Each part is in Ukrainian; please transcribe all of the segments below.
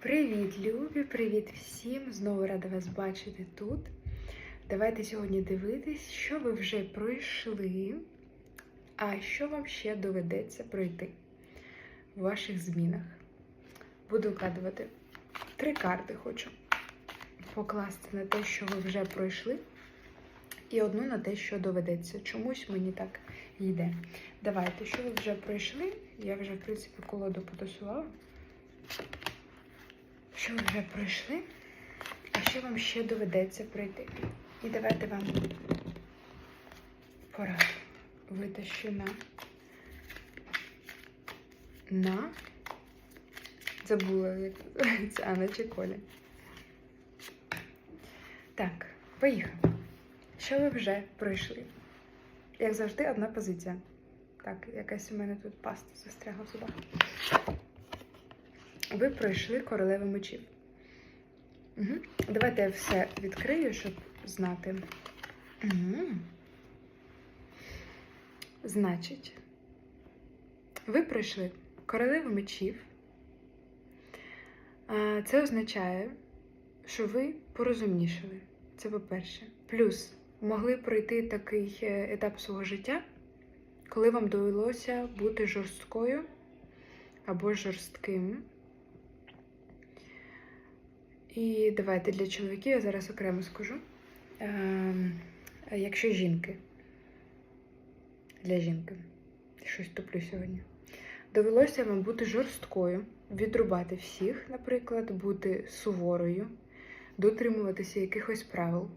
Привіт, любі! Привіт всім! Знову рада вас бачити тут. Давайте сьогодні дивитись, що ви вже пройшли, а що вам ще доведеться пройти в ваших змінах. Буду вкладувати три карти хочу покласти на те, що ви вже пройшли, і одну на те, що доведеться. Чомусь мені так йде. Давайте, що ви вже пройшли? Я вже, в принципі, колоду потасувала. Що ви вже пройшли, а що вам ще доведеться пройти? І давайте вам пораду. Витащу на на. Забула, як називається Анна чи Коля. Так, поїхали. Що ви вже пройшли? Як завжди, одна позиція. Так, якась у мене тут паста застрягла в зубах. Ви пройшли королеву мечів. Угу. Давайте я все відкрию, щоб знати. Угу. Значить, ви пройшли королеву мечів. Це означає, що ви порозумнішали. Це по-перше. Плюс могли пройти такий е, етап свого життя, коли вам довелося бути жорсткою або жорстким. І давайте для чоловіків я зараз окремо скажу. Ем, якщо жінки, для жінки, щось туплю сьогодні, довелося вам бути жорсткою, відрубати всіх, наприклад, бути суворою, дотримуватися якихось правил,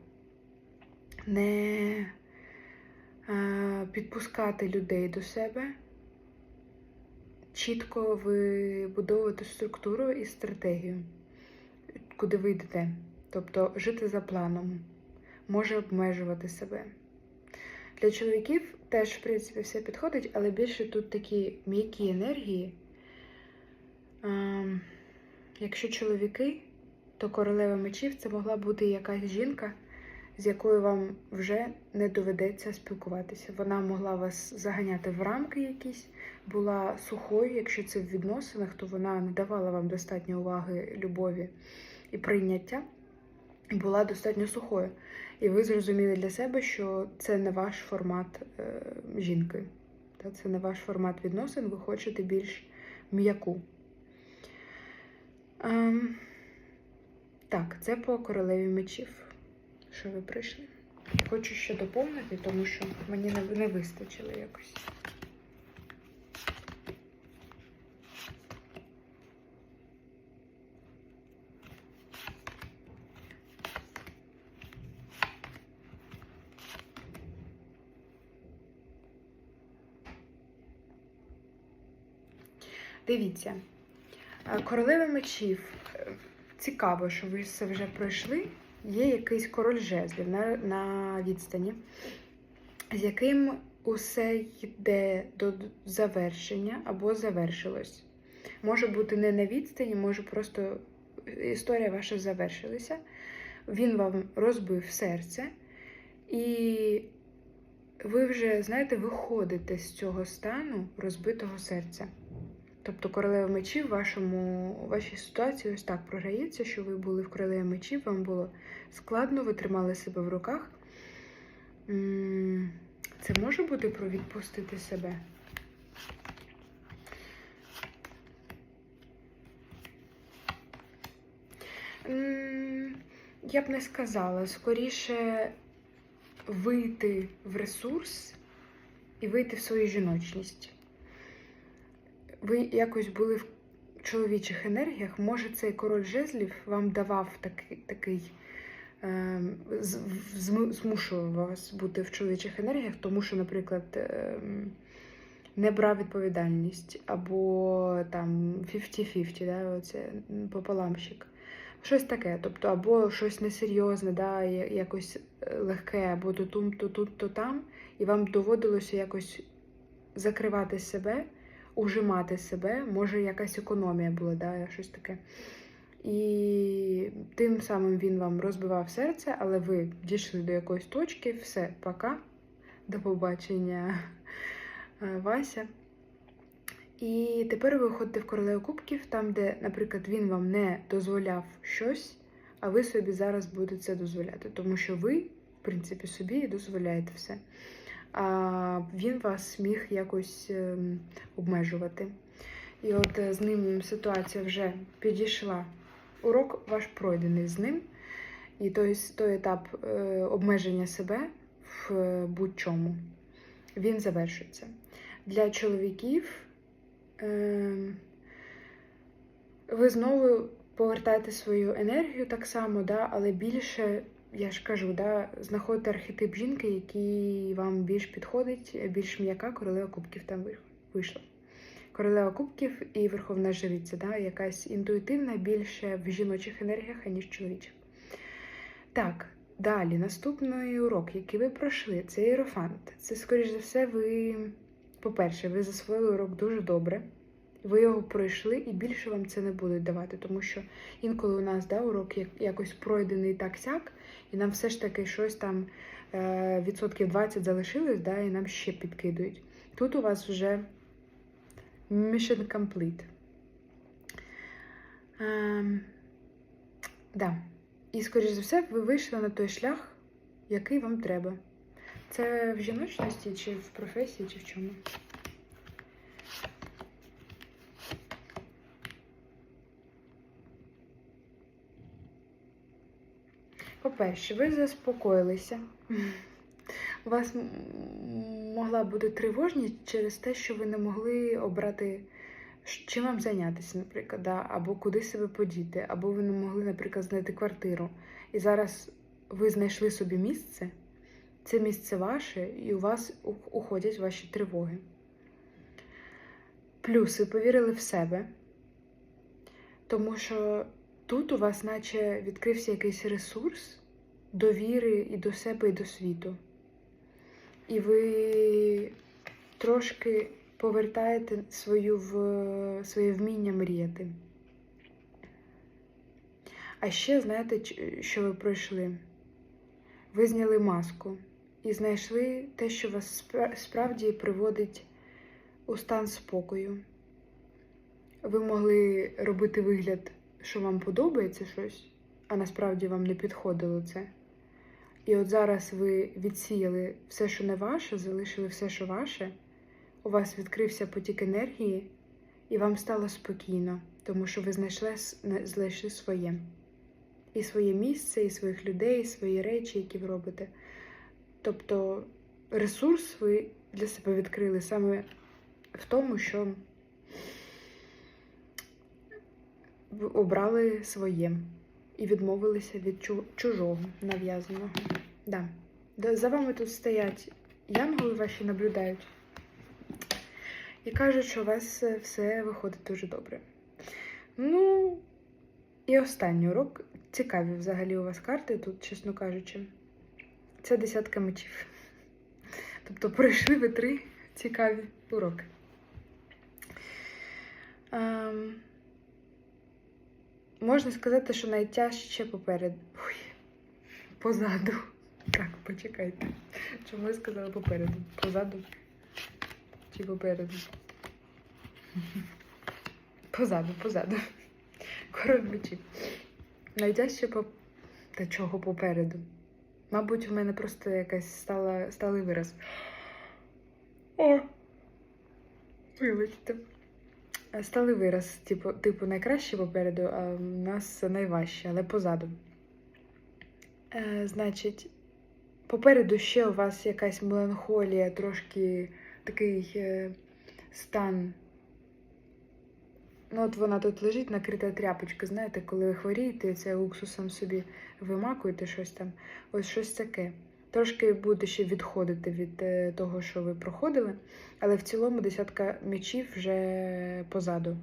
не е, підпускати людей до себе, чітко вибудовувати структуру і стратегію куди ви йдете. Тобто жити за планом, може обмежувати себе. Для чоловіків теж, в принципі, все підходить, але більше тут такі м'які енергії. Якщо чоловіки, то королева мечів це могла бути якась жінка, з якою вам вже не доведеться спілкуватися. Вона могла вас заганяти в рамки якісь, була сухою, якщо це в відносинах, то вона не давала вам достатньо уваги, любові і прийняття була достатньо сухою. І ви зрозуміли для себе, що це не ваш формат е, жінки. Та Це не ваш формат відносин, ви хочете більш м'яку. Ем, так, це по королеві мечів, що ви прийшли. Хочу ще доповнити, тому що мені не, не вистачило якось. Дивіться, е, королева мечів. Е, Цікаво, що ви це вже пройшли. Є якийсь король жезлів на, на відстані, з яким усе йде до завершення або завершилось. Може бути не на відстані, може просто історія ваша завершилася. Він вам розбив серце, і ви вже, знаєте, виходите з цього стану розбитого серця. Тобто королева мечів в вашому, у вашій ситуації ось так програється, що ви були в королеві мечів, вам було складно, ви тримали себе в руках. Це може бути про відпустити себе? Я б не сказала. Скоріше вийти в ресурс і вийти в свою жіночність ви якось були в чоловічих енергіях, може цей король жезлів вам давав такий такий е, змушував вас бути в чоловічих енергіях, тому що, наприклад, е, не брав відповідальність, або там 50-50, да, оце пополамщик. Щось таке, тобто, або щось несерйозне, да, якось е, легке, або то тут, то тут, то там, і вам доводилося якось закривати себе ужимати себе, може якась економія була, да, щось таке. І тим самим він вам розбивав серце, але ви дійшли до якоїсь точки, все, пока, до побачення, е, Вася. І тепер ви виходите в королеву кубків, там, де, наприклад, він вам не дозволяв щось, а ви собі зараз будете це дозволяти. Тому що ви, в принципі, собі дозволяєте все. А він вас міг якось ем, обмежувати. І от е, з ним ситуація вже підійшла. Урок ваш пройдений з ним. І той, той етап е, обмеження себе в е, будь-чому він завершується. Для чоловіків е, ви знову повертаєте свою енергію так само, да, але більше, я ж кажу, да, знаходите архетип жінки, який вам більш підходить, більш м'яка королева кубків там вийшла. Королева кубків і верховна жриця, да, якась інтуїтивна більше в жіночих енергіях, аніж чоловічих. Так, далі, наступний урок, який ви пройшли, це іерофант. Це, скоріш за все, ви, по-перше, ви засвоїли урок дуже добре. Ви його пройшли і більше вам це не будуть давати, тому що інколи у нас да, урок якось пройдений так сяк, і нам все ж таки щось там е, відсотків 20 залишилось, да, і нам ще підкидують. Тут у вас вже mission complete. Ем, да. І, скоріш за все, ви вийшли на той шлях, який вам треба. Це в жіночності, чи в професії, чи в чому? По-перше, ви заспокоїлися. У вас могла бути тривожність через те, що ви не могли обрати, чим вам зайнятися, наприклад, да? або куди себе подіти, або ви не могли, наприклад, знайти квартиру. І зараз ви знайшли собі місце, це місце ваше, і у вас уходять ваші тривоги. Плюс ви повірили в себе, тому що тут у вас, наче, відкрився якийсь ресурс довіри і до себе, і до світу. І ви трошки повертаєте свою в, своє вміння мріяти. А ще знаєте, що ви пройшли? Ви зняли маску і знайшли те, що вас справді приводить у стан спокою. Ви могли робити вигляд, що вам подобається щось, а насправді вам не підходило це. І от зараз ви відсіяли все, що не ваше, залишили все, що ваше. У вас відкрився потік енергії, і вам стало спокійно, тому що ви знайшли, знайшли своє. І своє місце, і своїх людей, і свої речі, які ви робите. Тобто ресурс ви для себе відкрили саме в тому, що ви обрали своє і відмовилися від чужого нав'язаного. Да. За вами тут стоять янголи ваші наблюдають і кажуть, що у вас е, все виходить дуже добре. Ну, і останній урок. Цікаві взагалі у вас карти тут, чесно кажучи. Це десятка мечів. Тобто пройшли ви три цікаві уроки. Ем, можна сказати, що найтяжче попереду. Ой, позаду. Так, почекайте. Чому я сказала попереду? Позаду чи попереду? Позаду, позаду. Мечів. Найтяжче по... Та чого попереду? Мабуть, в мене просто якась стала, сталий вираз. О! Вибачте. Сталий вираз, типу, типу, найкраще попереду, а в нас найважче, але позаду. Е, значить, попереду ще у вас якась меланхолія, трошки такий е, стан. Ну, от вона тут лежить, накрита тряпочка, знаєте, коли ви хворієте, це уксусом собі вимакуєте щось там. Ось щось таке. Трошки буде ще відходити від е, того, що ви проходили, але в цілому десятка мечів вже позаду.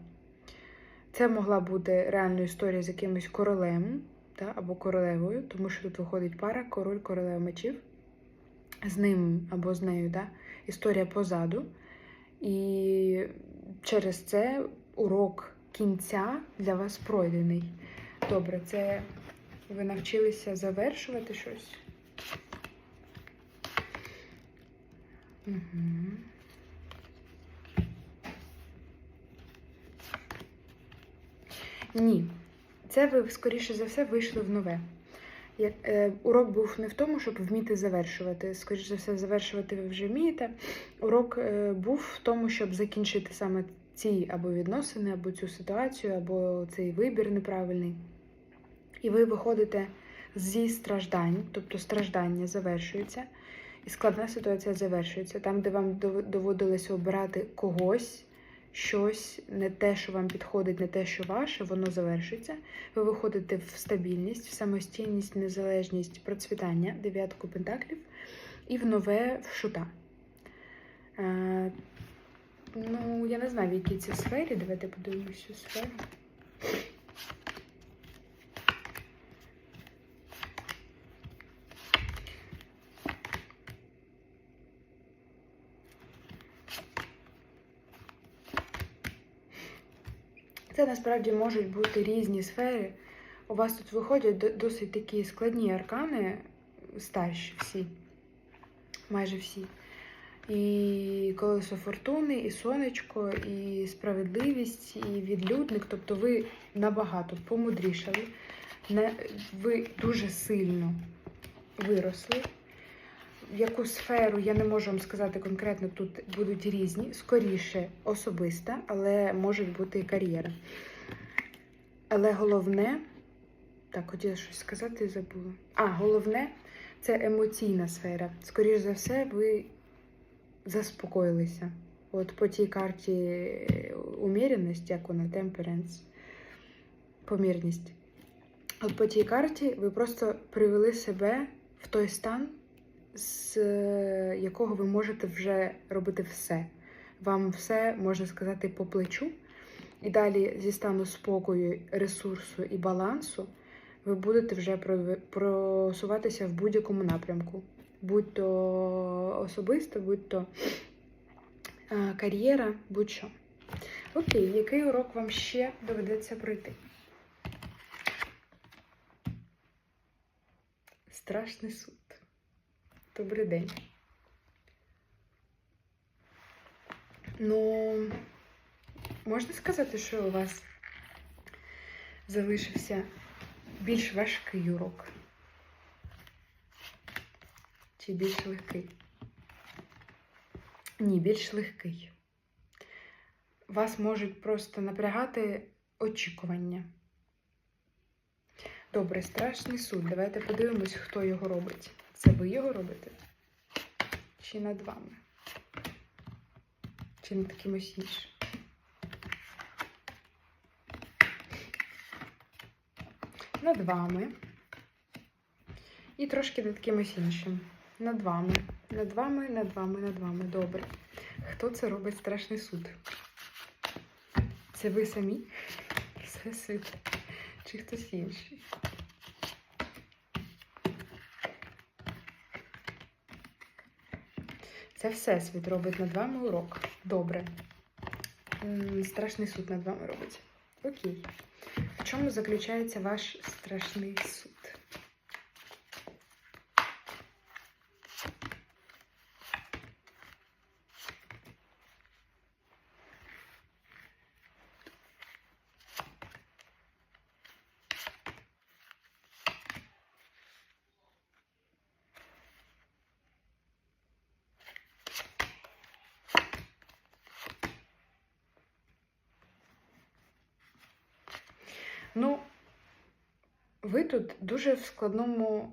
Це могла бути реальна історія з якимось королем та, або королевою, тому що тут виходить пара, король, королева мечів. З ним або з нею, да? історія позаду. І через це урок кінця для вас пройдений. Добре, це ви навчилися завершувати щось? Угу. Ні. Це ви, скоріше за все, вийшли в нове. Як, е, урок був не в тому, щоб вміти завершувати. Скоріше за все, завершувати ви вже вмієте. Урок е, був в тому, щоб закінчити саме ці або відносини, або цю ситуацію, або цей вибір неправильний. І ви виходите зі страждань, тобто страждання завершується, і складна ситуація завершується. Там, де вам доводилося обирати когось, щось, не те, що вам підходить, не те, що ваше, воно завершується. Ви виходите в стабільність, в самостійність, незалежність, процвітання, дев'ятку пентаклів, і в нове в шута. Е, ну, я не знаю, в якій це сфері. Давайте подивимося сферу. Це насправді можуть бути різні сфери. У вас тут виходять досить такі складні аркани, старші всі, майже всі. І колесо фортуни, і сонечко, і справедливість, і відлюдник. Тобто ви набагато помудрішали, ви дуже сильно виросли. Яку сферу я не можу вам сказати конкретно, тут будуть різні, скоріше особиста, але можуть бути і кар'єра. Але головне, так, хотіла щось сказати і забула. А, головне це емоційна сфера. Скоріше за все, ви заспокоїлися. От по тій карті е, як вона, темперенс, помірність. От по тій карті ви просто привели себе в той стан, з якого ви можете вже робити все. Вам все, можна сказати, по плечу. І далі зі стану спокою, ресурсу і балансу ви будете вже просуватися в будь-якому напрямку. Будь то особисто, будь то кар'єра, будь-що. Окей, який урок вам ще доведеться пройти? Страшний суд. Добрий день. Ну, можна сказати, що у вас залишився більш важкий урок? Чи більш легкий? Ні, більш легкий. Вас можуть просто напрягати очікування. Добре, страшний суд. Давайте подивимось, хто його робить. Це ви його робите? Чи над вами? Чи над кимось іншим? Над вами. І трошки над кимось іншим. Над вами. Над вами, над вами, над вами. Добре. Хто це робить страшний суд? Це ви самі? Всесвіт? Чи хтось інший? Це Всесвіт робить над вами урок. Добре. Страшний суд над вами робить. Окей. В чому заключається ваш страшний суд? Ну, ви тут дуже в складному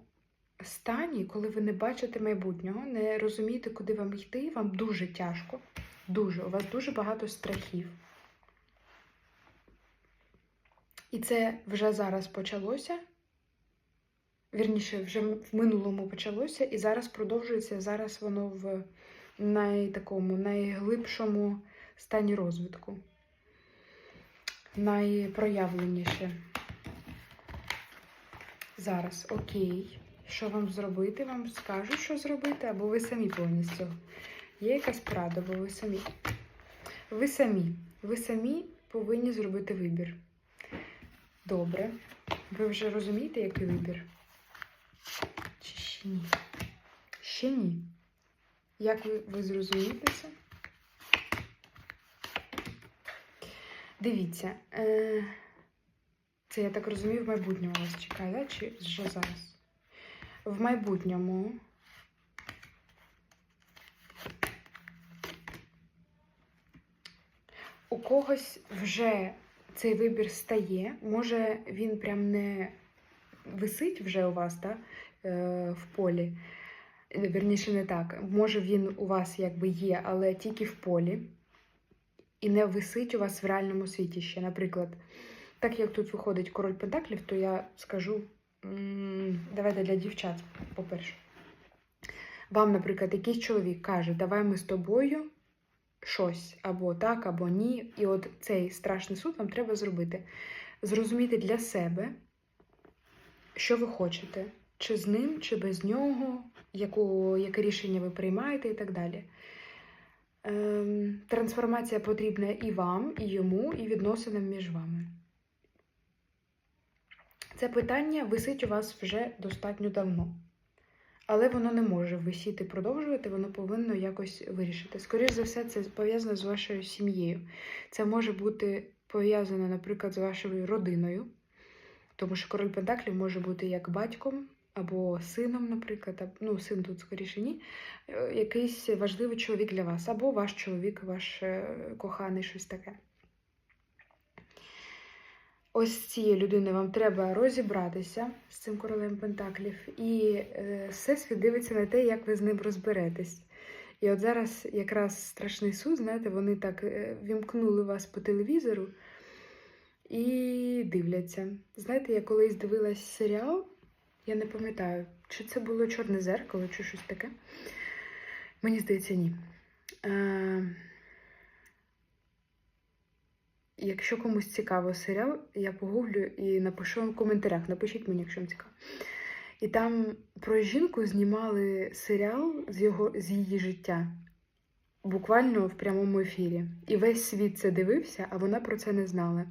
стані, коли ви не бачите майбутнього, не розумієте, куди вам йти, вам дуже тяжко. Дуже, у вас дуже багато страхів. І це вже зараз почалося. Вірніше, вже в минулому почалося, і зараз продовжується. Зараз воно в найтакому, найглибшому стані розвитку. Найпроявленіше. Зараз, окей. Що вам зробити? Вам скажуть, що зробити, або ви самі повністю. Є якась порада, бо ви самі. Ви самі. Ви самі повинні зробити вибір. Добре. Ви вже розумієте, який вибір? Чи ще ні? Ще ні. Як ви, ви зрозумієте це? Дивіться. Е... Це, я так розумію, в майбутньому вас чекає, да? чи вже зараз? В майбутньому. У когось вже цей вибір стає. Може, він прям не висить вже у вас, да? е, в полі. Вірніше, не так. Може, він у вас якби є, але тільки в полі. І не висить у вас в реальному світі ще. Наприклад, так як тут виходить король пентаклів, то я скажу, давайте для дівчат, по-перше. Вам, наприклад, якийсь чоловік каже, давай ми з тобою щось, або так, або ні. І от цей страшний суд вам треба зробити. Зрозуміти для себе, що ви хочете, чи з ним, чи без нього, яку, яке рішення ви приймаєте і так далі. Ем, трансформація потрібна і вам, і йому, і відносинам між вами. Це питання висить у вас вже достатньо давно. Але воно не може висіти, продовжувати, воно повинно якось вирішити. Скоріше за все, це пов'язано з вашою сім'єю. Це може бути пов'язано, наприклад, з вашою родиною, тому що король Пентаклів може бути як батьком або сином, наприклад, ну, син тут скоріше ні, е, якийсь важливий чоловік для вас, або ваш чоловік, ваш е, коханий, щось таке. Ось з цією людиною вам треба розібратися з цим королем Пентаклів, і е, всесвіт дивиться на те, як ви з ним розберетесь. І от зараз якраз страшний суд, знаєте, вони так вімкнули вас по телевізору і дивляться. Знаєте, я колись дивилась серіал, я не пам'ятаю, чи це було Чорне зеркало, чи щось таке. Мені здається, ні. Е, Якщо комусь цікаво серіал, я погуглю і напишу вам в коментарях. Напишіть мені, якщо вам цікаво. І там про жінку знімали серіал з, його, з її життя буквально в прямому ефірі. І весь світ це дивився, а вона про це не знала.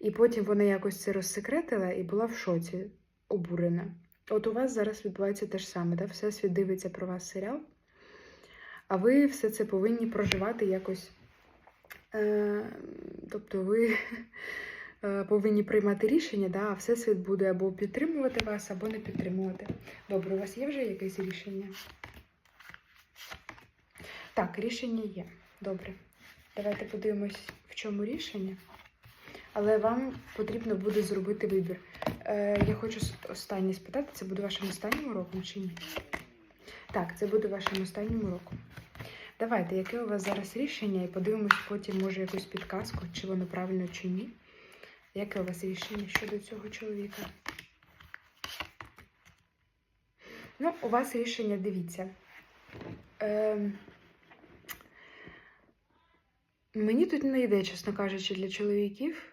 І потім вона якось це розсекретила і була в шоці, обурена. От у вас зараз відбувається те ж саме, да? Всесвіт дивиться про вас серіал, а ви все це повинні проживати якось. Е, тобто ви е, повинні приймати рішення, да, а Всесвіт буде або підтримувати вас, або не підтримувати. Добре, у вас є вже якесь рішення? Так, рішення є. Добре. Давайте подивимось, в чому рішення. Але вам потрібно буде зробити вибір. Е, я хочу останнє спитати, це буде вашим останнім уроком чи ні? Так, це буде вашим останнім уроком. Давайте, яке у вас зараз рішення, і подивимось потім, може, якусь підказку, чи воно правильно, чи ні. Яке у вас рішення щодо цього чоловіка? Ну, у вас рішення, дивіться. Ем... Мені тут не йде, чесно кажучи, для чоловіків.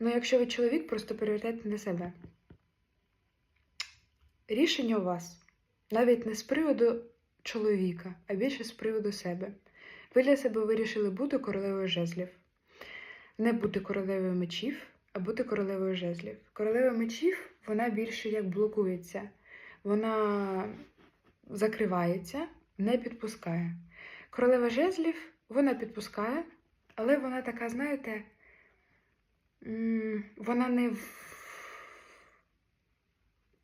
Ну, якщо ви чоловік, просто перевертайте на себе. Рішення у вас навіть не з приводу чоловіка, а більше з приводу себе. Ви для себе вирішили бути королевою жезлів. Не бути королевою мечів, а бути королевою жезлів. Королева мечів, вона більше як блокується. Вона закривається, не підпускає. Королева жезлів, вона підпускає, але вона така, знаєте, вона не,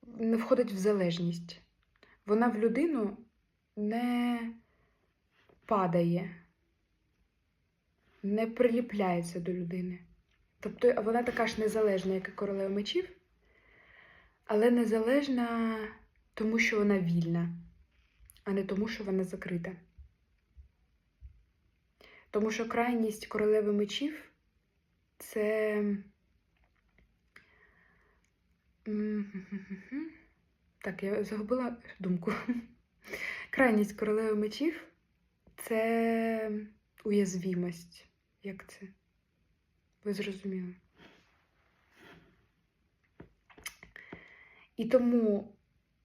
не входить в залежність. Вона в людину не падає, не приліпляється до людини. Тобто вона така ж незалежна, як і королева мечів, але незалежна тому, що вона вільна, а не тому, що вона закрита. Тому що крайність королеви мечів це. Так, я загубила думку. Крайність королеви мечів це уязвімость. Як це? Ви зрозуміли? І тому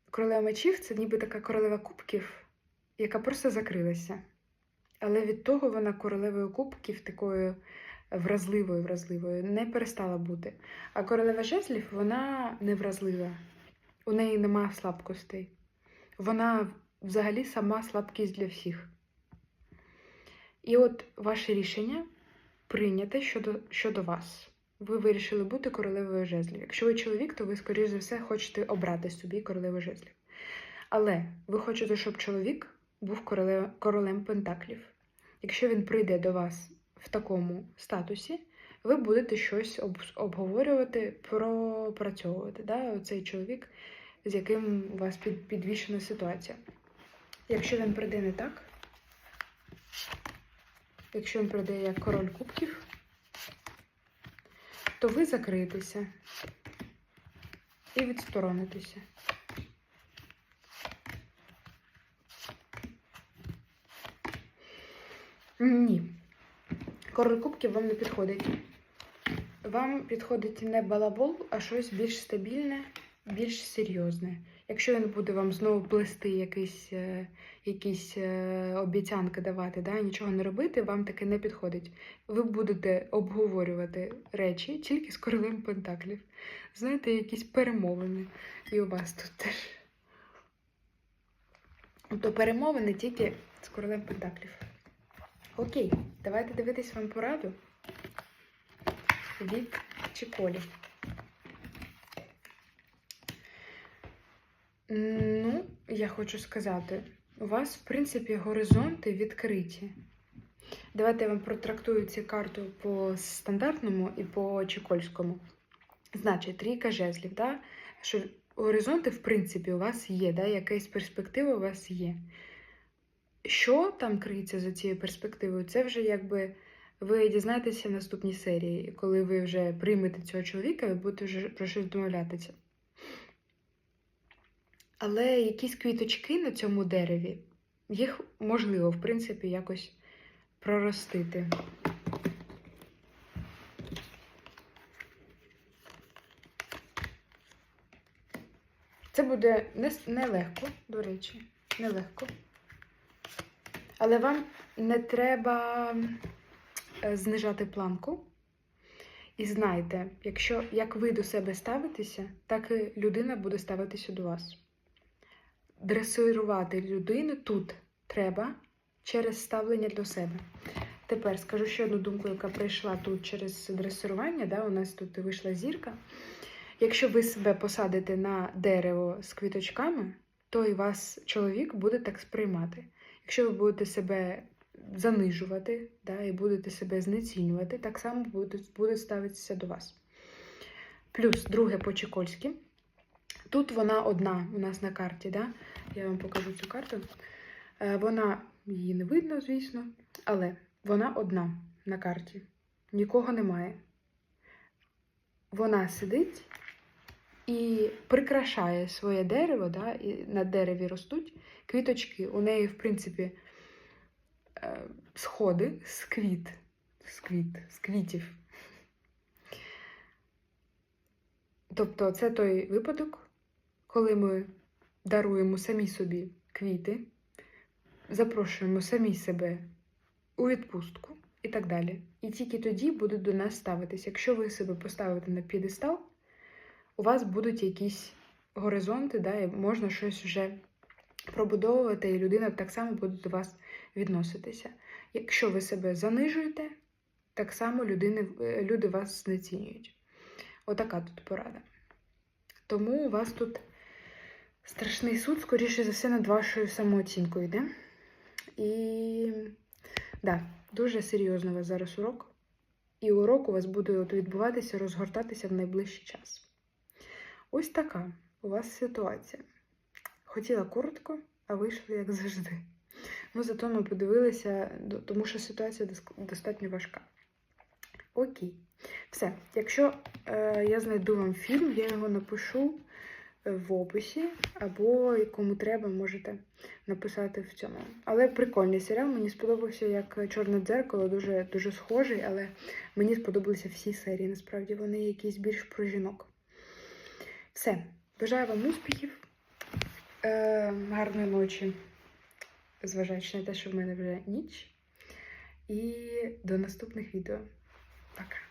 королева мечів це ніби така королева кубків, яка просто закрилася. Але від того вона королевою кубків такою вразливою, вразливою не перестала бути. А королева жезлів вона невразлива. У неї немає слабкостей. Вона взагалі сама слабкість для всіх. І от ваше рішення прийняте щодо, щодо вас. ви вирішили бути королевою жезлів. Якщо ви чоловік, то ви, скоріш за все, хочете обрати собі королеву жезлів. Але ви хочете, щоб чоловік був королем пентаклів. Якщо він прийде до вас в такому статусі, ви будете щось об, обговорювати, пропрацьовувати. Да? Оцей чоловік, з яким у вас під, підвішена ситуація. Якщо він прийде не так, якщо він прийде як король кубків, то ви закриєтеся і відсторонитеся. Ні. Король кубків вам не підходить. Вам підходить не балабол, а щось більш стабільне, більш серйозне. Якщо він буде вам знову плести якісь, е, якісь е, обіцянки давати, да, нічого не робити, вам таке не підходить. Ви будете обговорювати речі тільки з королем Пентаклів. Знаєте, якісь перемовини. І у вас тут теж. Тобто перемовини тільки з королем Пентаклів. Окей, давайте дивитись вам пораду від Чіколі. Ну, я хочу сказати, у вас, в принципі, горизонти відкриті. Давайте я вам протрактую цю карту по стандартному і по чекольському. Значить, трійка жезлів, да? що горизонти, в принципі, у вас є, да? якась перспектива у вас є. Що там криється за цією перспективою, це вже якби ви дізнаєтеся в наступній серії, коли ви вже приймете цього чоловіка, ви будете вже про щось домовлятися. Але якісь квіточки на цьому дереві, їх можливо, в принципі, якось проростити. Це буде не- нелегко, до речі, нелегко. Але вам не треба е, знижати планку. І знайте, якщо як ви до себе ставитеся, так і людина буде ставитися до вас. Дресирувати людину тут треба через ставлення до себе. Тепер скажу ще одну думку, яка прийшла тут через дресирування. Да? У нас тут вийшла зірка. Якщо ви себе посадите на дерево з квіточками, то і вас чоловік буде так сприймати. Якщо ви будете себе занижувати да, і будете себе знецінювати, так само буде, буде ставитися до вас. Плюс друге по Чекольськи. Тут вона одна у нас на карті. Да? Я вам покажу цю карту. Е, Вона, її не видно, звісно, але вона одна на карті. Нікого немає. Вона сидить і прикрашає своє дерево, да? і на дереві ростуть квіточки. У неї, в принципі, е, сходи з квіт, з квіт, з квітів. Тобто, це той випадок, коли ми даруємо самі собі квіти, запрошуємо самі себе у відпустку і так далі. І тільки тоді будуть до нас ставитись. Якщо ви себе поставите на п'єдестал, у вас будуть якісь горизонти, да, і можна щось вже пробудовувати, і людина так само буде до вас відноситися. Якщо ви себе занижуєте, так само людини, люди вас знецінюють. Отака тут порада. Тому у вас тут страшний суд, скоріше за все, над вашою самооцінкою йде. І да, дуже серйозно у вас зараз урок. І урок у вас буде відбуватися, розгортатися в найближчий час. Ось така у вас ситуація. Хотіла коротко, а вийшло як завжди. Ну, зато ми подивилися, тому що ситуація достатньо важка. Окей. Все. Якщо е, я знайду вам фільм, я його напишу е, в описі, або кому треба, можете написати в цьому. Але прикольний серіал. Мені сподобався як Чорне дзеркало, дуже, дуже схожий, але мені сподобалися всі серії. Насправді вони якісь більш про жінок. Все. Бажаю вам успіхів, е, гарної ночі, зважаючи на те, що в мене вже ніч. І до наступних відео. Пока.